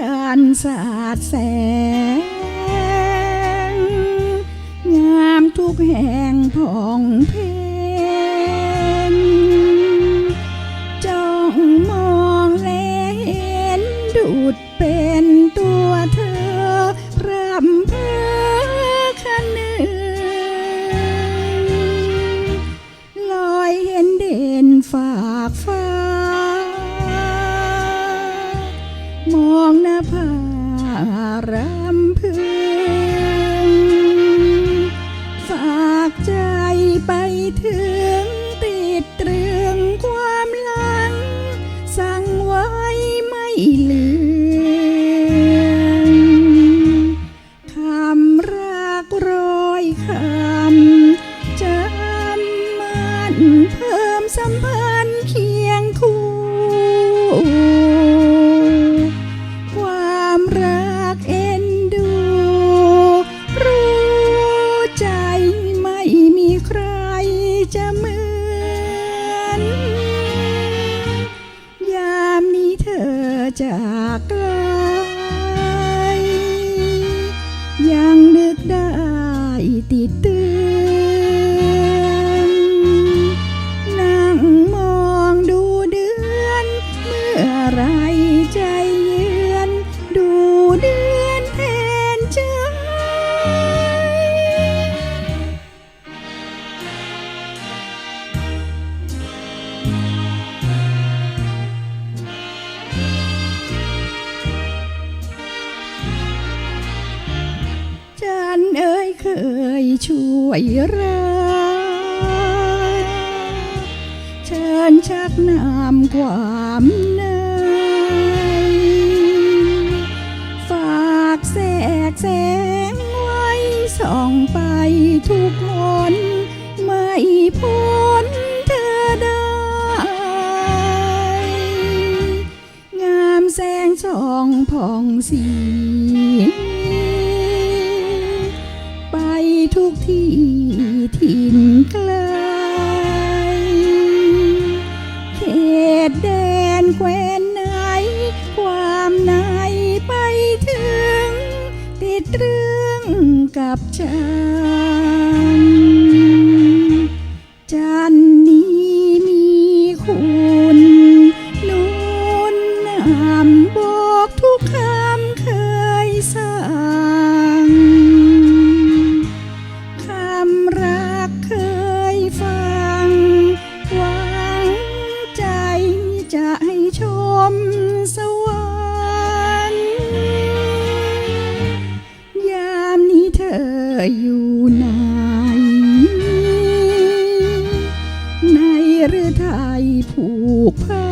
สาดแสง งามทุกแห่งผ่องเพนจ้องมองแลเห็นดุดเป็นตัวเธอพรำเพอคันหนึ่งลอยเห็นเด่นฝากฟ้าม องหน้าผารำพึง ฝากใจไปถึงติดตรึงความหลัง สั่งไว้ไม่ลืมคำรักร้อยคำจำมันเพิ่มสัมพันธ์ จากไกลยังนึกได้ติดเตือนนั่งมองดูเดือน เมื่อไรใจ ฉันเอ่ยเคยช่วยรักเชิญชักนำความในฝากแสกแสงไว้ส่องไปทุกคนไม่พ้นเธอได้ งามแสงส่องผ่องสี กับฉัน ผู